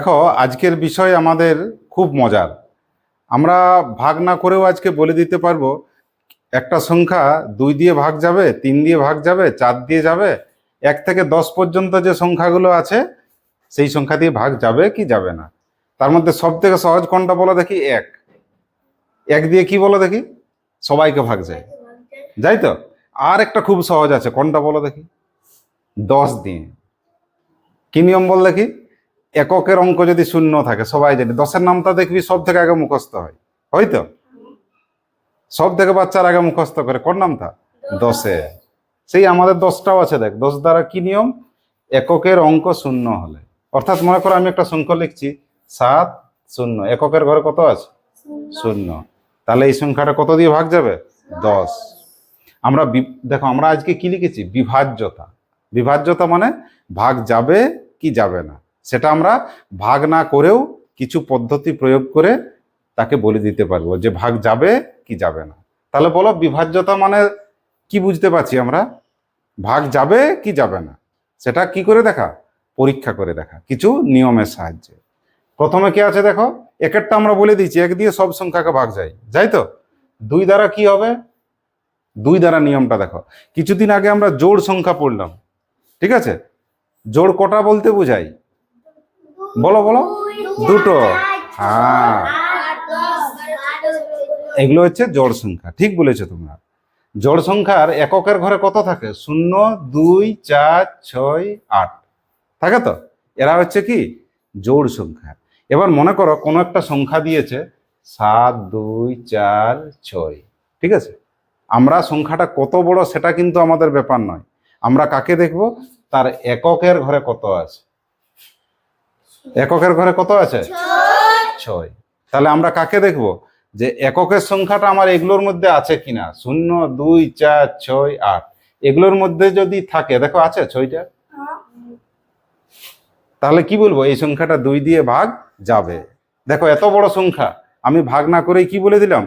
দেখো, আজকের বিষয় আমাদের খুব মজার। আমরা ভাগ না করেও আজকে বলে দিতে পারব, একটা সংখ্যা দুই দিয়ে ভাগ যাবে, তিন দিয়ে ভাগ যাবে, চার দিয়ে যাবে, এক থেকে দশ পর্যন্ত যে সংখ্যাগুলো আছে, সেই সংখ্যা দিয়ে ভাগ যাবে কি যাবে না? তার মধ্যে সব থেকে সহজ কোনটা বলো দেখি? এক। এক দিয়ে কি বলো দেখি? সবাইকে ভাগ যায়। যাই তো? আর একটা খুব সহজ আছে, কোনটা বলো দেখি? দশ দিয়ে। কি নিয়ম বল দেখি? এককের অঙ্ক যদি শূন্য থাকে সবাই জানে। দশের নামটা দেখবি সব থেকে আগে মুখস্থ হয়। হয়তো সব থেকে বাচ্চার আগে মুখস্থ করে। কোন নামটা? দশে। সেই আমাদের দশটাও আছে দেখ। দশ দ্বারা কি নিয়ম? এককের অঙ্ক শূন্য হলে। অর্থাৎ মনে করো আমি একটা সংখ্যা লিখছি সাত শূন্য। এককের ঘরে কত আছে? শূন্য। তাহলে এই সংখ্যাটা কত দিয়ে ভাগ যাবে? দশ। আমরা দেখো আমরা আজকে কি লিখেছি? বিভাজ্যতা। বিভাজ্যতা মানে ভাগ যাবে কি যাবে না। সেটা আমরা ভাগ না করেও কিছু পদ্ধতি প্রয়োগ করে তাকে বলে দিতে পারব যে ভাগ যাবে কি যাবে না। তাহলে বলো বিভাজ্যতা মানে কি বুঝতে পারছি আমরা? ভাগ যাবে কি যাবে না। সেটা কি করে দেখা? পরীক্ষা করে দেখা, কিছু নিয়মের সাহায্যে। প্রথমে কি আছে দেখো? একেরটা আমরা বলে দিচ্ছি এক দিয়ে সব সংখ্যাকে ভাগ যায়। যাই তো? দুই দ্বারা কি হবে? দুই দ্বারা নিয়মটা দেখো। কিছুদিন আগে আমরা জোড় সংখ্যা পড়লাম, ঠিক আছে? জোড় কটা বলতে বোঝাই? বলো বলো। দুটো। হ্যাঁ। এগুলো হচ্ছে জোড় সংখ্যা, ঠিক বলেছ তোমরা। জড় সংখ্যার এককের ঘরে কত থাকে? শূন্য, দুই, চার, ছয়, আট। থাকে তো? এরা হচ্ছে কি? জোড় সংখ্যা। এবার মনে করো কোনো একটা সংখ্যা দিয়েছে, সাত, দুই, চার, ছয়। ঠিক আছে? আমরা সংখ্যাটা কত বড় সেটা কিন্তু আমাদের ব্যাপার নয়। আমরা কাকে দেখব? তার এককের ঘরে কত আছে? এককের ঘরে কত আছে? ছয়। তাহলে আমরা কাকে দেখব? যে এককের সংখ্যাটা আমার এগুলোর মধ্যে আছে কিনা? শূন্য দুই চার ছয় আট। এগুলোর মধ্যে যদি থাকে দেখো আছে ছয়টা? তাহলে কি বলব? এই সংখ্যাটা দুই দিয়ে ভাগ যাবে। দেখো এত বড় সংখ্যা। আমি ভাগ না করেই কি বলে দিলাম?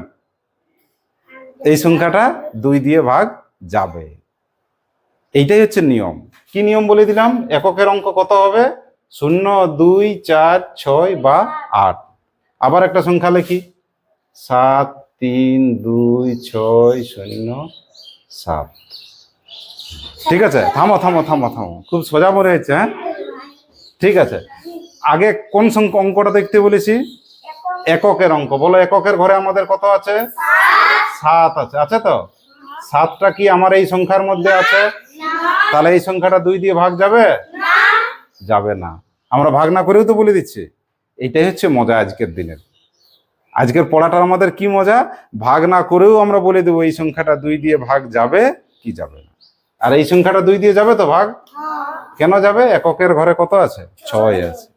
এই সংখ্যাটা দুই দিয়ে ভাগ যাবে। এইটাই হচ্ছে নিয়ম। কি নিয়ম বলে দিলাম? এককের অঙ্ক কত হবে? শূন্য দুই চার ছয় বা আট। আবার একটা সংখ্যা লিখি। সাত, তিন, দুই, ছয়, শূন্য, সাত। ঠিক আছে? থামো থামো থামো থামো। খুব সোজা মনে হচ্ছে হ্যাঁ? ঠিক আছে। আগে কোন সংখ্যা অঙ্কটা দেখতে বলেছি? এককের অঙ্ক। বলো, এককের ঘরে আমাদের কত আছে? সাত আছে। আছে তো? সাতটা কি আমার এই সংখ্যার মধ্যে আছে? তাহলে এই সংখ্যাটা দুই দিয়ে ভাগ যাবে? যাবে না। আমরা ভাগ না করেও তো বলে দিচ্ছি। এইটাই হচ্ছে মজা আজকের দিনের। আজকের পড়াটার আমাদের কি মজা? ভাগ না করেও আমরা বলে দেবো, এই সংখ্যাটা দুই দিয়ে ভাগ যাবে কি যাবে না। আর এই সংখ্যাটা দুই দিয়ে যাবে তো ভাগ? কেন যাবে? এককের ঘরে কত আছে? ছয় আছে।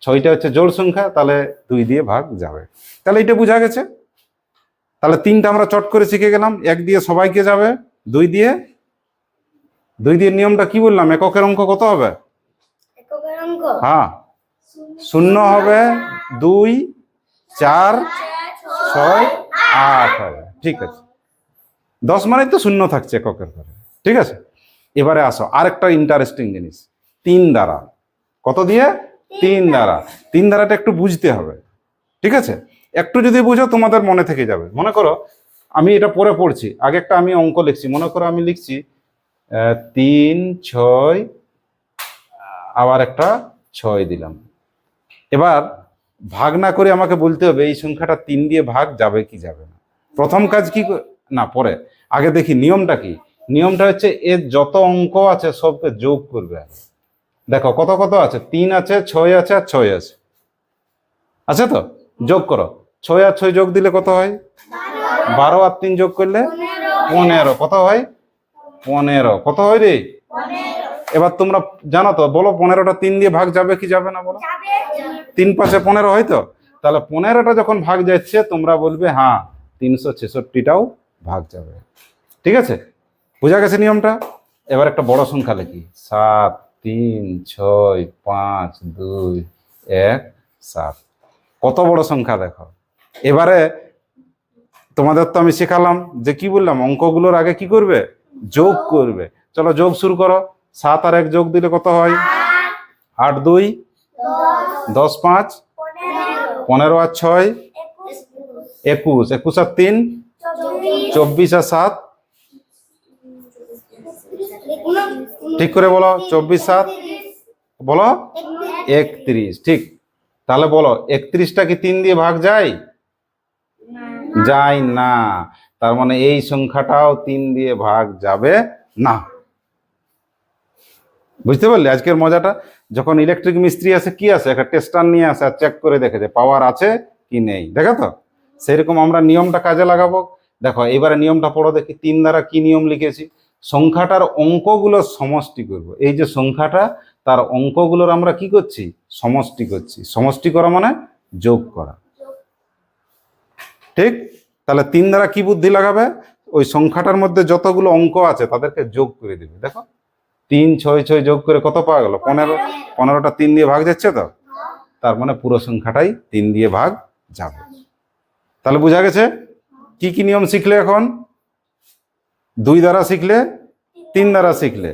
ছয়টা হচ্ছে জোর সংখ্যা, তাহলে দুই দিয়ে ভাগ যাবে। তাহলে এটা বোঝা গেছে। তাহলে তিনটা আমরা চট করে শিখে গেলাম। এক দিয়ে সবাইকে যাবে, দুই দিয়ে? দুই দিয়ে নিয়মটা কি বললাম? এককের অঙ্ক কত হবে? হ্যাঁ। শূন্য হবে দুই, চার, ছয়, আট হবে। ঠিক আছে। দশ মানে তো শূন্য থাকছে এককের ঘরে। ঠিক আছে? এবারে আসো, আরেকটা ইন্টারেস্টিং জিনিস। তিন দ্বারা। কত দিয়ে? তিন দ্বারা। তিন দ্বারাটা একটু বুঝতে হবে। ঠিক আছে? একটু যদি বুঝো, তোমাদের মনে থেকে যাবে। মনে করো, আমি এটা পরে পড়ছি। আগে একটা আমি অঙ্ক লিখছি। মনে করো আমি লিখছি তিন, ছয় আবার একটা ছয় দিলাম। এবার ভাগ না করে আমাকে বলতে হবে, এই সংখ্যাটা তিন দিয়ে ভাগ যাবে কি যাবে না। প্রথম কাজ কি না, পরে। আগে দেখি নিয়মটা কি? নিয়মটা হচ্ছে এর যত অঙ্ক আছে সবকে যোগ করবে। দেখো কত কত আছে? তিন আছে, ছয় আছে আর ছয় আছে। আছে তো? যোগ করো। ছয় আর ছয় যোগ দিলে কত হয়? বারো আর তিন যোগ করলে পনেরো। কত হয়? পনেরো। কত হয় রে? এবার তোমরা জানো তো বলো পনেরোটা তিন দিয়ে ভাগ যাবে কি যাবে না বলো? তিন পাশে পনেরো হয় তো? তাহলে পনেরোটা যখন ভাগ যাচ্ছে তোমরা বলবে হ্যাঁ তিনশো ছেষট্টিটাও ভাগ যাবে। ঠিক আছে? বোঝা গেছে নিয়মটা? এবার একটা বড় সংখ্যা লিখি। সাত তিন ছয় পাঁচ দুই এক সাত। কত বড় সংখ্যা দেখো? এবারে তোমাদের তো আমি শেখালাম যে কি বললাম? অঙ্কগুলোর আগে কি করবে? যোগ করবে। চলো যোগ শুরু করো। সাত আর এক যোগ দিলে কত হয়? আট দুই, দশ পাঁচ, পনেরো আর ছয়, একুশ। একুশ আর তিন, চব্বিশ আর সাত। ঠিক করে বলো, চব্বিশ, সাত। বলো, একত্রিশ। ঠিক। তাহলে বলো, একত্রিশটা কি তিন দিয়ে ভাগ যায়? যায় না। তার মানে এই সংখ্যাটাও তিন দিয়ে ভাগ যাবে না। বুঝতে পারলে? আজকের মজাটা, যখন ইলেকট্রিক মিস্ত্রি আসে কি আসে একটা টেস্টার নিয়ে আসে আর চেক করে দেখে যে পাওয়ার আছে কি নেই। দেখো তো? সেরকম আমরা নিয়মটা কাজে লাগাবো। দেখো এবারে নিয়মটা পড়ো দেখি। তিন দ্বারা কি নিয়ম লিখেছি? সংখ্যাটার অঙ্কগুলো সমষ্টি করব। এই যে সংখ্যাটা, তার অঙ্কগুলোর আমরা কি করছি? সমষ্টি করছি। সমষ্টি করা মানে যোগ করা। ঠিক? তাহলে তিন দ্বারা কি বুদ্ধি লাগাবে? ওই সংখ্যাটার মধ্যে যতগুলো অঙ্ক আছে, তাদেরকে যোগ করে দিবে। দেখো? তিন, ছয় ছয় যোগ করে কত পাওয়া গেল? পনেরো। পনেরোটা তিন দিয়ে ভাগ যাচ্ছে তো? তার মানে পুরো সংখ্যাটাই তিন দিয়ে ভাগ যাবে। তাহলে বোঝা গেছে? কি কি নিয়ম শিখলে এখন? দুই দ্বারা শিখলে, তিন দ্বারা শিখলে।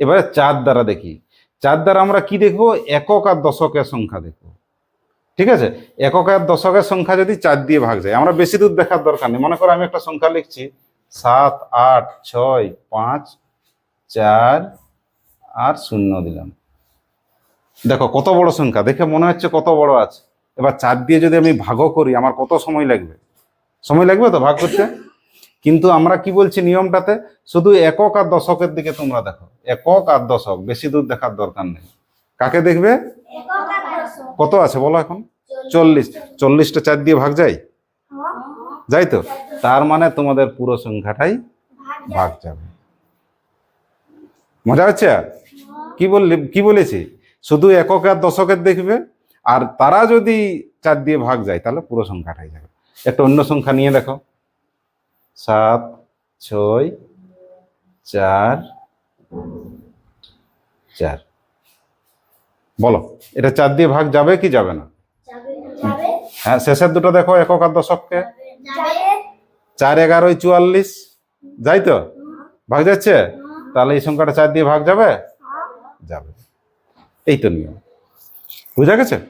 এবারে চার দ্বারা দেখি। চার দ্বারা আমরা কি দেখব? একক আর দশকের সংখ্যা দেখব। ঠিক আছে? একক আর দশকের সংখ্যা যদি চার দিয়ে ভাগ যায়, আমরা বেশি দূর দেখার দরকার নেই। মনে করো আমি একটা সংখ্যা লিখছি, সাত, আট, ছয়, পাঁচ, চার আর শূন্য দিলাম। দেখো কত বড় সংখ্যা। দেখে মনে হচ্ছে কত বড় আছে। এবার চার দিয়ে যদি আমি ভাগও করি আমার কত সময় লাগবে? সময় লাগবে তো ভাগ করতে? কিন্তু আমরা কি বলছি নিয়মটাতে? শুধু একক আর দশকের দিকে তোমরা দেখো। একক আর দশক বেশি দূর দেখার দরকার নেই। কাকে দেখবে? কত আছে বলো এখন? চল্লিশ। চল্লিশটা চার দিয়ে ভাগ যায়? যাই তো? তার মানে তোমাদের পুরো সংখ্যাটাই ভাগ যাবে। মজা হচ্ছে? কি বললে কি বলেছি? শুধু একক আর দশকের দেখবে আর তারা যদি চার দিয়ে ভাগ যায় তাহলে পুরো সংখ্যাটাই যাবে। একটা অন্য সংখ্যা নিয়ে দেখো। সাত ছয় চার চার। বলো এটা চার দিয়ে ভাগ যাবে কি যাবে না? হ্যাঁ শেষের দুটো দেখো একক আর দশককে। চার এগারোই চুয়াল্লিশ। যাই তো? ভাগ যাচ্ছে? তাহলে এই সংখ্যাটা চার দিয়ে ভাগ যাবে? যাবে। এই তো নিয়ম। বুঝা গেছে?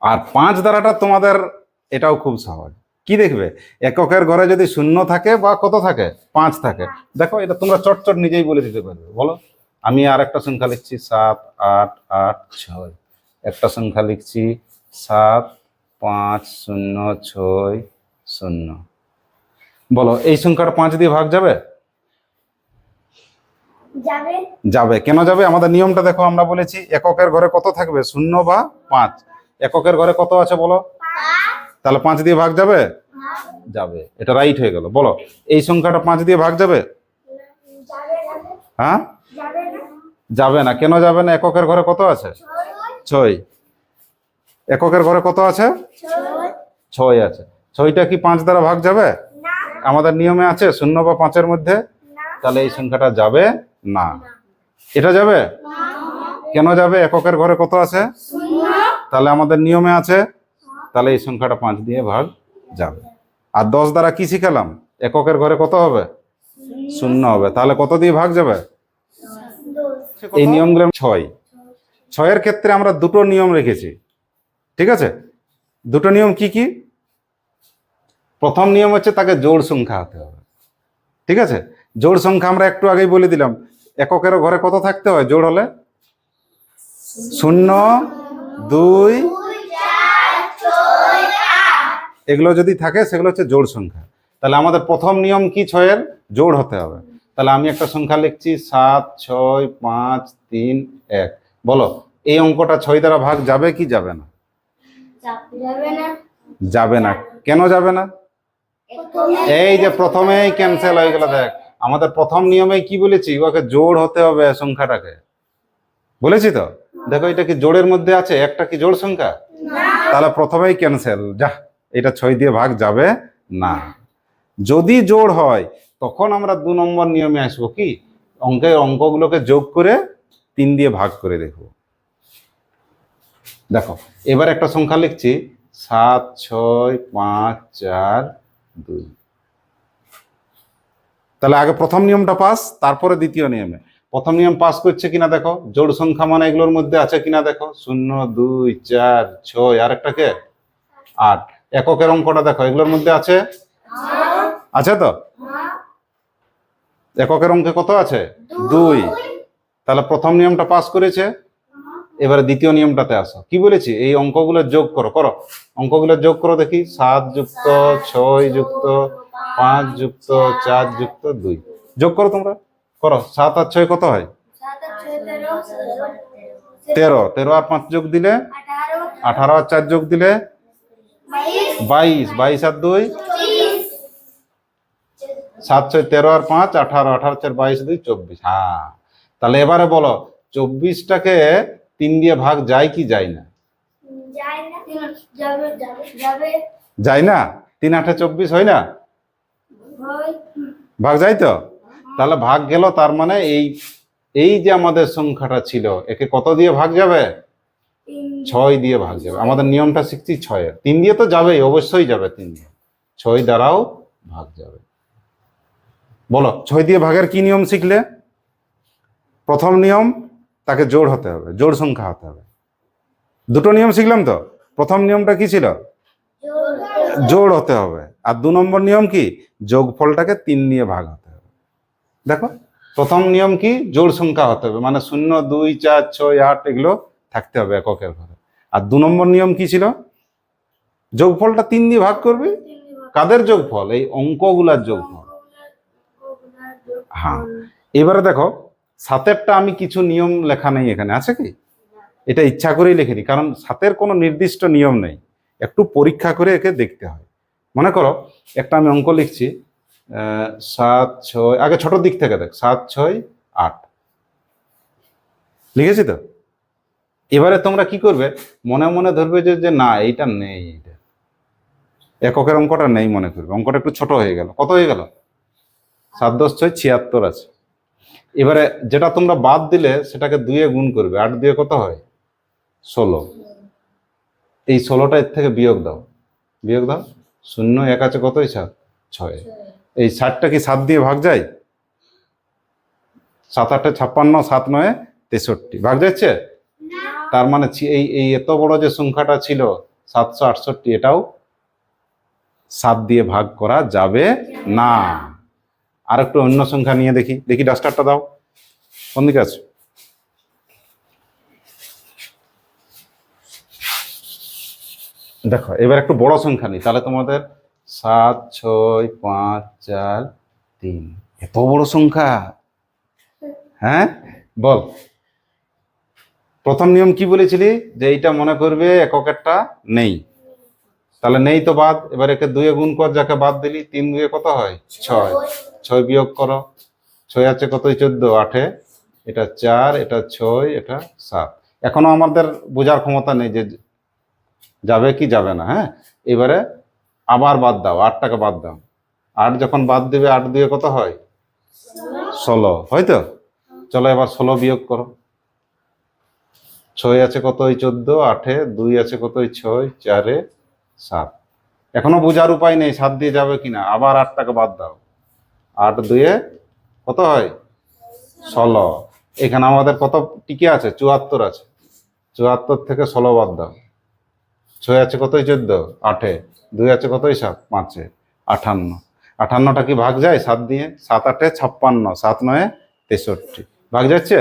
আর পাঁচ দ্বারাটা তোমাদের এটাও খুব সহজ। কি দেখবে? এককের ঘরে যদি শূন্য থাকে বা কত থাকে? পাঁচ থাকে। দেখো, এটা তোমরা চটচট নিজেই বলে দিতে পারবে। বলো? আমি আর একটা সংখ্যা লিখছি, সাত, আট আট, ছয়। একটা সংখ্যা লিখছি, সাত, পাঁচ, শূন্য, ছয়, শূন্য। বলো, এই সংখ্যাটা পাঁচ দিয়ে ভাগ যাবে? যাবে? কেন যাবে? আমাদের নিয়মটা দেখো আমরা বলেছি এককের ঘরে কত থাকবে? শূন্য বা পাঁচ। এককের ঘরে কত আছে বলো? তাহলে পাঁচ দিয়ে ভাগ যাবে? যাবে। এটা রাইট হয়ে গেল। বলো এই সংখ্যাটা পাঁচ দিয়ে ভাগ যাবে? হ্যাঁ? যাবে না। কেন যাবে না? এককের ঘরে কত আছে? ছয়। এককের ঘরে কত আছে? ছয়। ছয় আছে। ছয়টা কি পাঁচ দ্বারা ভাগ যাবে? আমাদের নিয়মে আছে শূন্য বা পাঁচের মধ্যে? তাহলে এই সংখ্যাটা যাবে? না। এটা যাবে? কেন যাবে? এককের ঘরে কত আছে? তাহলে আমাদের নিয়মে আছে। তাহলে এই সংখ্যাটা পাঁচ দিয়ে ভাগ যাবে। আর দশ দ্বারা কি শিখালাম? এককের ঘরে কত হবে? শূন্য হবে। তাহলে কত দিয়ে ভাগ যাবে? এই নিয়মগুলো ছয়। ছয়ের ক্ষেত্রে আমরা দুটো নিয়ম রেখেছি। ঠিক আছে? দুটো নিয়ম কি কি? প্রথম নিয়ম হচ্ছে তাকে জোড় সংখ্যা হতে হবে। ঠিক আছে? জোড় সংখ্যা আমরা একটু আগেই বলে দিলাম। এককের ঘরে কত থাকতে হয় জোড় হলে? শূন্য, দুই, এগুলো যদি থাকে, সেগুলো হচ্ছে জোড় সংখ্যা। তাহলে আমাদের প্রথম নিয়ম কি ছয়ের? জোড় হতে হবে। তাহলে আমি একটা সংখ্যা লিখছি, সাত, ছয়, পাঁচ, তিন, এক। বলো, এই অঙ্কটা ছয় দ্বারা ভাগ যাবে কি যাবে না? যাবে না। কেন যাবে না? এই যে প্রথমেই ক্যান্সেল হয়ে গেল, দেখ। আমাদের প্রথম নিয়মে কি বলেছি? ওকে জোড় হতে হবে সংখ্যাটাকে। বলেছি তো? দেখো এটা কি জোড়ের মধ্যে আছে? একটা কি জোড় সংখ্যা? তাহলে প্রথমেই ক্যান্সেল যা এটা ছয় দিয়ে ভাগ যাবে না। যদি জোড় হয় তখন আমরা দু নম্বর নিয়মে আসব কি? অঙ্কের অঙ্কগুলোকে যোগ করে তিন দিয়ে ভাগ করে দেখব। দেখো এবার একটা সংখ্যা লিখছি। সাত ছয় পাঁচ চার দুই। তাহলে আগে প্রথম নিয়মটা পাস, তারপরে দ্বিতীয় নিয়মে। প্রথম নিয়ম পাস করছে কিনা দেখো, জোড় সংখ্যা মানে এগুলোর মধ্যে আছে কিনা দেখো, শূন্য, দুই, চার, ছয়, আর একটা কে? আট। এককের অঙ্কটা দেখো, এগুলোর মধ্যে আছে? আছে তো? এককের অঙ্কে কত আছে? দুই। তাহলে প্রথম নিয়মটা পাস করেছে, এবারে দ্বিতীয় নিয়মটাতে আসো। কি বলেছি? এই অঙ্কগুলো যোগ করো করো। অঙ্কগুলো যোগ করো দেখি, সাত যুক্ত, ছয় যুক্ত পাঁচ যুক্ত চার যুক্ত দুই। যোগ করো তোমরা। করো। সাত আর ছয় কত হয়? তেরো। তেরো আর পাঁচ যোগ দিলে? আঠারো আর চার যোগ দিলে? বাইশ। বাইশ আর দুই? সাত ছয় তেরো আর পাঁচ আঠারো। আঠারো চার বাইশ দুই চব্বিশ। হ্যাঁ। তাহলে এবারে বলো চব্বিশটাকে তিন দিয়ে ভাগ যায় কি যায় না? যায় না। তিন আঠে চব্বিশ হয় না? ভাগ যায় তো? তাহলে ভাগ গেল, তার মানে এই এই যে আমাদের সংখ্যাটা ছিল, একে কত দিয়ে ভাগ যাবে? ছয় দিয়ে ভাগ যাবে। আমাদের নিয়মটা শিখছি ছয়ের। তিন দিয়ে তো যাবেই, অবশ্যই যাবে তিন দিয়ে। ছয় দ্বারাও ভাগ যাবে। বলো, ছয় দিয়ে ভাগের কি নিয়ম শিখলে? প্রথম নিয়ম, তাকে জোড় হতে হবে, জোড় সংখ্যা হতে হবে। দুটো নিয়ম শিখলাম তো? প্রথম নিয়মটা কি ছিল? জোড় হতে হবে। আর দু নম্বর নিয়ম কি? যোগফলটাকে তিন নিয়ে ভাগ হতে হবে। দেখো, প্রথম নিয়ম কি? জোড় সংখ্যা হতে হবে মানে শূন্য, দুই, চার, ছয়, আট এগুলো থাকতে হবে এককের ঘরে। আর দু নম্বর নিয়ম কি ছিল? যোগফলটা তিন দিয়ে ভাগ করবে? কাদের যোগফল? এই অঙ্কগুলার যোগফল। হ্যাঁ এবারে দেখো, সাতেরটা আমি কিছু নিয়ম লেখা নেই এখানে, আছে কি? এটা ইচ্ছা করেই লিখিনি, কারণ সাতের কোনো নির্দিষ্ট নিয়ম নেই। একটু পরীক্ষা করে একে দেখতে হয়। মনে করো, একটা আমি অঙ্ক লিখছি সাত, ছয়, আগে ছোট দিক থেকে দেখ, সাত, ছয়, আট। লিখেছি তো? এবারে তোমরা কি করবে? মনে মনে ধরবে যে যে না, এইটা নেই এইটা। এককের অঙ্কটা নেই মনে করবে। অঙ্কটা একটু ছোট হয়ে গেল। কত হয়ে গেল? সাত, দশ, ছয়, ছিয়াত্তর আছে। এবারে যেটা তোমরা বাদ দিলে, সেটাকে দুয়ে গুণ করবে। আট দিয়ে কত হয়? ষোলো। এই ষোলোটা এর থেকে বিয়োগ দাও। বিয়োগ দাও। শূন্য এক আছে কতই? সাত। ছয়। এই ষাটটা কি সাত দিয়ে ভাগ যায়? সাত আটে ছাপ্পান্ন সাত নয় তেষট্টি। ভাগ যাচ্ছে? তার মানে এই এই এত বড় যে সংখ্যাটা ছিল সাতশো আটষট্টি এটাও সাত দিয়ে ভাগ করা যাবে না। আর একটু অন্য সংখ্যা নিয়ে দেখি। দেখি ডাস্টারটা দাও। কোন দিকে আছে? দেখো, এবার একটু বড় সংখ্যা নিই, তাহলে তোমাদের সাত, ছয়, পাঁচ, চার, তিন। এত বড় সংখ্যা। হ্যাঁ? বল। প্রথম নিয়ম কি বলেছিলি? যে এইটা মনে করবে এককেরটা নেই। তাহলে নেই তো বাদ, এবার একে দুয়ে গুণ কর, যাকে বাদ দিলি, তিন দুয়ে কত হয়? ছয়। ছয় বিয়োগ করো। ছয় আছে কতই? চোদ্দ। আটে। এটা চার, এটা ছয়, এটা সাত। এখনও আমাদের বোঝার ক্ষমতা নেই যে যাবে কি যাবে না হ্যাঁ? এবারে আবার বাদ দাও আটটাকে বাদ দাও। আট যখন বাদ দিবে, আট দিয়ে কত হয়? ষোলো। হয়তো? চলো এবার ষোলো বিয়োগ করো। ছয় আছে কত ওই চোদ্দ। আটে। দুই আছে কত ওই ছয়, চারে সাত। এখনও বোঝার উপায় নেই, সাত দিয়ে যাবে কিনা। আবার আটটাকে বাদ দাও। আট দুয়ে কত হয়? ষোলো। এখানে আমাদের কত টিকে আছে? চুয়াত্তর আছে। চুয়াত্তর থেকে ষোলো বাদ দাও। ছয় আছে কতই চোদ্দ? আটে। দুই আছে কতই সাত? পাঁচে। আঠান্ন। আঠান্নটা কি ভাগ যায়? সাত দিয়ে। সাত আটে ছাপ্পান্ন। সাত নয়ে তেষট্টি। ভাগ যাচ্ছে?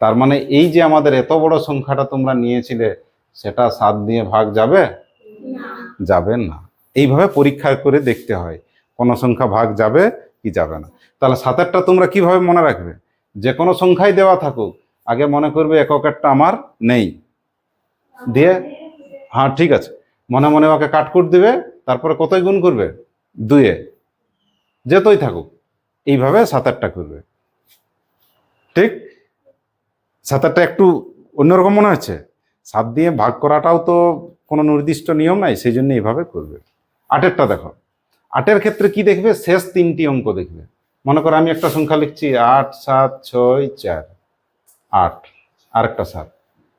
তার মানে এই যে আমাদের এত বড় সংখ্যাটা তোমরা নিয়েছিলে, সেটা সাত দিয়ে ভাগ যাবে? যাবে না। এইভাবে পরীক্ষা করে দেখতে হয়, কোন সংখ্যা ভাগ যাবে কি যাবে না। তাহলে সাতেরটা তোমরা কীভাবে মনে রাখবে? যে কোনো সংখ্যাই দেওয়া থাকুক। আগে মনে করবে এককেরটা আমার নেই। দিয়ে? হ্যাঁ ঠিক আছে। মনে মনে ওকে কাটকুট দিবে, তারপরে কতই গুণ করবে? দুয়ে যেতই থাকুক, এইভাবে সাতারটা করবে। ঠিক? সাতারটা একটু অন্যরকম মনে হচ্ছে? সাত দিয়ে ভাগ করাটাও তো কোনো নির্দিষ্ট নিয়ম নাই, সেই জন্য এইভাবে করবে। আটেরটা দেখো। আটের ক্ষেত্রে কি দেখবে? শেষ তিনটি অঙ্ক দেখবে। মনে করো আমি একটা সংখ্যা লিখছি, আট, সাত, ছয়, চার। আট। আরেকটা সাত।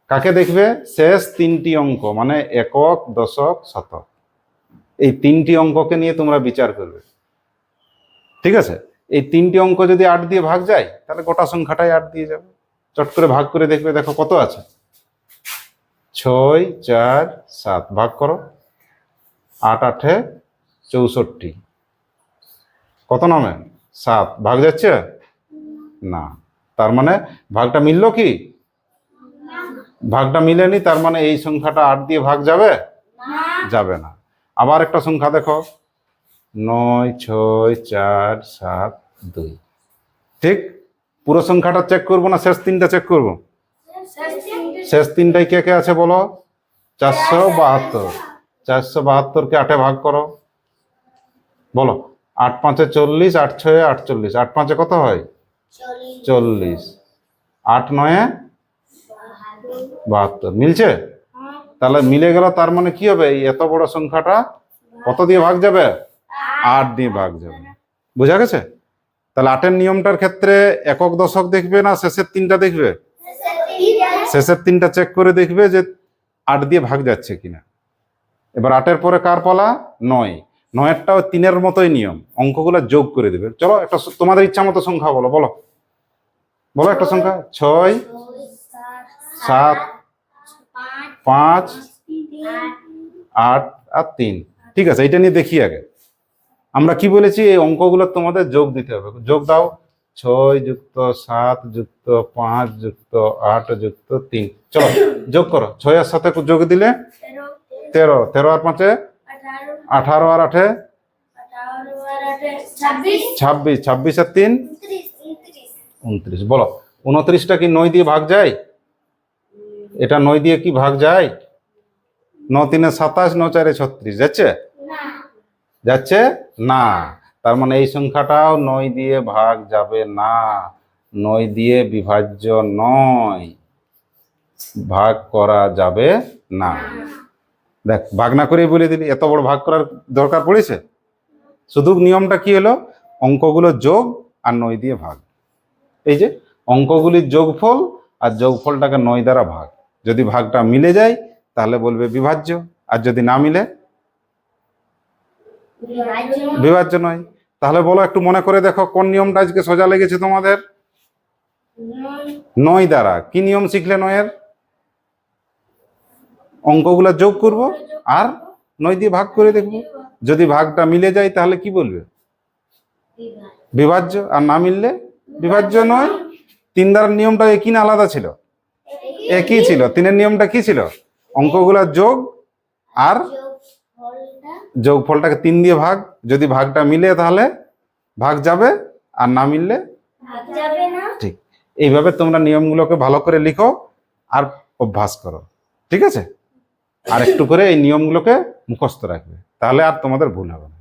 কাকে দেখবে? শেষ তিনটি অঙ্ক মানে একক, দশক, শতক। এই তিনটি অঙ্ককে নিয়ে তোমরা বিচার করবে। ঠিক আছে? এই তিনটি অঙ্ক যদি আট দিয়ে ভাগ যায়, তাহলে গোটা সংখ্যাটাই আট দিয়ে যাবে। চট করে ভাগ করে দেখবে, দেখো কত আছে। ছয়, চার, সাত, ভাগ করো। আট আঠে চৌষট্টি। কত নামে? সাত। ভাগ যাচ্ছে? না। তার মানে ভাগটা মিলল কি? ভাগটা মিলেনি তার মানে এই সংখ্যাটা আট দিয়ে ভাগ যাবে? যাবে না। আবার একটা সংখ্যা দেখো। নয় ছয় চার সাত দুই। ঠিক? পুরো সংখ্যাটা চেক করব না? শেষ তিনটা চেক করব? শেষ তিনটায় কে কে আছে বলো? চারশো বাহাত্তর। চারশো বাহাত্তরকে আটে ভাগ করো। বলো। আট পাঁচে চল্লিশ আট ছয়ে আটচল্লিশ। আট পাঁচে কত হয়? চল্লিশ। আট নয়ে বাহাত্তর। মিলছে? তাহলে মিলে গেল, তার মানে কি হবে? এই এত বড় সংখ্যাটা কত দিয়ে ভাগ যাবে? আট দিয়ে ভাগ যাবে। বোঝা গেছে? তাহলে আটের নিয়মটার ক্ষেত্রে একক দশক দেখবে না শেষের তিনটা দেখবে? শেষের তিনটা চেক করে দেখবে যে আট দিয়ে ভাগ যাচ্ছে কিনা। এবার আটের পরে কার পালা? নয়। নয়েরটাও তিনের মতোই নিয়ম। অঙ্কগুলো যোগ করে দেবে। চলো, একটা তোমাদের ইচ্ছা মতো সংখ্যা বলো বলো। বলো একটা সংখ্যা। ছয় সাত পাঁচ আট আর তিন। ঠিক আছে এটা নিয়ে দেখি আগে। আমরা কি বলেছি? এই অঙ্কগুলো তোমাদের যোগ দিতে হবে। যোগ দাও। ছয় যুক্ত সাত যুক্ত পাঁচ যুক্ত আট যুক্ত তিন। চলো যোগ করো। ছয় আর সাথে যোগ দিলে? তেরো। তেরো আর পাঁচে? আঠারো আর আঠে? ছাব্বিশ। ছাব্বিশ আর তিন? উনত্রিশ। বলো উনত্রিশটা কি নয় দিয়ে ভাগ যায়? এটা নয় দিয়ে কি ভাগ যায়? ন তিনে সাতাশ ন চারে ছত্রিশ। যাচ্ছে? যাচ্ছে? না। তার মানে এই সংখ্যাটাও নয় দিয়ে ভাগ যাবে না। নয় দিয়ে বিভাজ্য নয়। ভাগ করা যাবে না। দেখ ভাগ না করেই বলে দিলি এত বড় ভাগ করার দরকার পড়েছে? শুধু নিয়মটা কি হলো? অঙ্কগুলো যোগ আর নয় দিয়ে ভাগ। এই যে অঙ্কগুলির যোগফল আর যোগফলটাকে নয় দ্বারা ভাগ। যদি ভাগটা মিলে যায়, তাহলে বলবে বিভাজ্য। আর যদি না মিলে? বিভাজ্য নয়। তাহলে বলো একটু মনে করে দেখো, কোন নিয়মটা আজকে সোজা লেগেছে তোমাদের? নয় দ্বারা। কি নিয়ম শিখলে নয়ের? অঙ্কগুলো যোগ করব আর নয় দিয়ে ভাগ করে দেখব। যদি ভাগটা মিলে যায়, তাহলে কি বলবে? বিভাজ্য। আর না মিললে বিভাজ্য নয়। তিন দ্বারার নিয়মটা একই না আলাদা ছিল? একই ছিল? তিনের নিয়মটা কি ছিল? অঙ্কগুলো যোগ আর যোগফলটাকে তিন দিয়ে ভাগ। যদি ভাগটা মিলে তাহলে ভাগ যাবে আর না মিললে ঠিক। এইভাবে তোমরা নিয়মগুলোকে ভালো করে লিখো আর অভ্যাস করো। ঠিক আছে? আর একটু করে এই নিয়মগুলোকে মুখস্থ রাখবে। তাহলে আর তোমাদের ভুল হবে না।